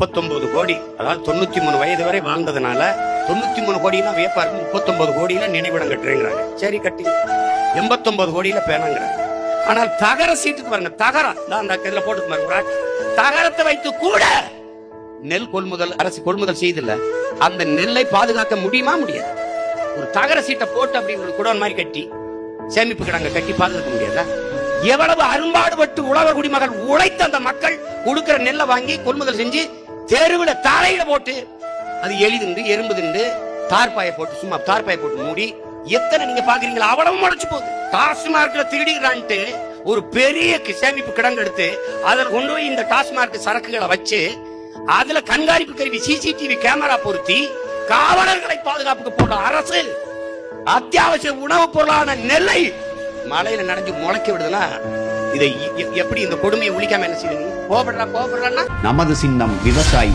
முப்பத்தொன்பது கோடி அதாவது தொண்ணூத்தி மூணு வயது வரை வாழ்ந்ததுனால தொண்ணூத்தி மூணு கோடினா வியப்பா இருக்கு. முப்பத்தொன்பது கோடியில நினைவிடம் கட்டுறேங்கிறாங்க. சரி கட்டி. எண்பத்தொன்பது கோடியில பேனாங்கிறாங்க. ஆனால் தகர சீட்டுக்கு பாருங்க தகரம். தான் அந்த இதுல போட்டு பாருங்க தகரத்தை வைத்து கூட நெல் கொள்முதல் அரசு கொள்முதல் செய்தில்ல. அந்த நெல்லை பாதுகாக்க முடியுமா? முடியாது. ஒரு தகர சீட்டை போட்டு அப்படின்னு குடோன் மாதிரி கட்டி சேமிப்பு கிடங்க கட்டி பாதுகாக்க முடியாதா? எவ்வளவு அரும்பாடுபட்டு உழவர் குடிமகள் உழைத்த அந்த மக்கள் கொடுக்கிற நெல்லை வாங்கி கொள்முதல் செஞ்சு தெருவில் தலையில போட்டு அது எளிதுண்டு எறும்பு திண்டு தார்பாயை போட்டு சும்மா தார்பாயை போட்டு மூடி எத்தனை நீங்க பாக்குறீங்களா அவ்வளவு முளைச்சு போகுது. டாஸ்மார்க்ல திருடிக்கிறான்ட்டு ஒரு பெரிய சேமிப்பு கிடங்கு எடுத்து அதில் கொண்டு போய் இந்த டாஸ்மார்க் சரக்குகளை வச்சு அதுல கண்காணிப்பு கருவி சிசிடிவி கேமரா பொருத்தி காவலர்களை பாதுகாப்புக்கு போட்ட அரசு அத்தியாவசிய உணவுப் பொருளான நெல்லை மலையில நனைஞ்சு முளைக்க விடுதுன்னா இதை எப்படி இந்த கொடுமையை ஒழிக்காம என்ன செய்யணும் கோபப்படுறா கோபப்படுறான்னா? நமது சின்னம் விவசாயி.